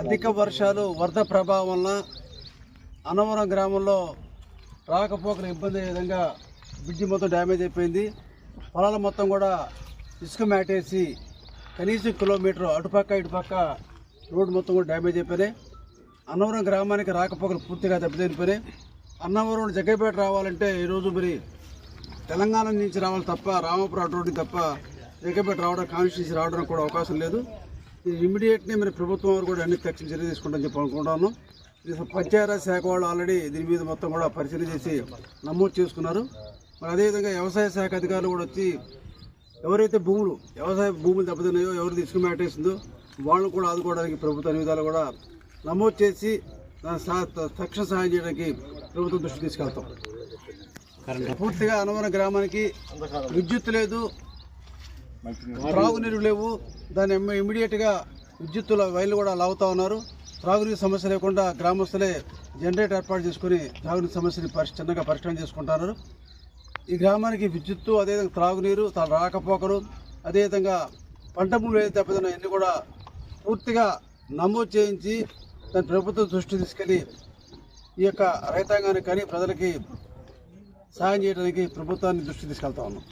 అధిక వర్షాలు వరద ప్రభావం వలన అనవరం గ్రామంలో రాకపోకలు ఇబ్బంది అయ్యే విధంగా బ్రిడ్జి మొత్తం డ్యామేజ్ అయిపోయింది. పొలాలు మొత్తం కూడా ఇసుక మ్యాటేసి కనీసం కిలోమీటర్ అటుపక్క ఇటుపక్క రోడ్డు మొత్తం కూడా డ్యామేజ్ అయిపోయినాయి. అన్నవరం గ్రామానికి రాకపోకలు పూర్తిగా దెబ్బతినిపోయినాయి. అన్నవరం జగ్గపేట రావాలంటే ఈరోజు మరి తెలంగాణ నుంచి రావాలి తప్ప రామపురం రోడ్డు తప్ప జగ్గపేట రావడం కాన్స్టిట్యూన్సీ రావడం కూడా అవకాశం లేదు. ఇది ఇమీడియట్లీ మరి ప్రభుత్వం వారు కూడా అన్ని తక్షణ చర్య తీసుకుంటామని చెప్పి అనుకుంటున్నాను. పంచాయతీరాజ్ పంచాయతీ శాఖ వాళ్ళు ఆల్రెడీ దీని మీద మొత్తం కూడా పరిశీలన చేసి నమోదు చేసుకున్నారు. మరి అదేవిధంగా వ్యవసాయ శాఖ అధికారులు కూడా వచ్చి ఎవరైతే భూములు వ్యవసాయ భూములు దెబ్బతిన్నాయో ఎవరు తీసుకుని మ్యాటేసిందో వాళ్ళని కూడా ఆదుకోవడానికి ప్రభుత్వ అనువిధాలు విధాలు కూడా నమోదు చేసి తక్షణ సహాయం చేయడానికి ప్రభుత్వం దృష్టి తీసుకెళ్తాం. పూర్తిగా అనవరం గ్రామానికి విద్యుత్ లేదు త్రాగునీరు లేవు దాన్ని ఇమ్మీడియట్గా విద్యుత్తుల వైర్లు కూడా లాగుతూ ఉన్నారు. త్రాగునీరు సమస్య లేకుండా గ్రామస్తులే జనరేటర్ ఏర్పాటు చేసుకుని త్రాగునీరు సమస్యని పరి చిన్నగా పరిష్కారం చేసుకుంటున్నారు. ఈ గ్రామానికి విద్యుత్తు అదేవిధంగా త్రాగునీరు తన రాకపోకలు అదేవిధంగా పంట భూములు ఏదైతే దెబ్బతిన్నాయో అన్ని కూడా పూర్తిగా నమోదు చేయించి దాని ప్రభుత్వం దృష్టి తీసుకెళ్ళి ఈ యొక్క రైతాంగానికి కానీ ప్రజలకి సహాయం చేయడానికి ప్రభుత్వాన్ని దృష్టి తీసుకెళ్తా ఉన్నాం.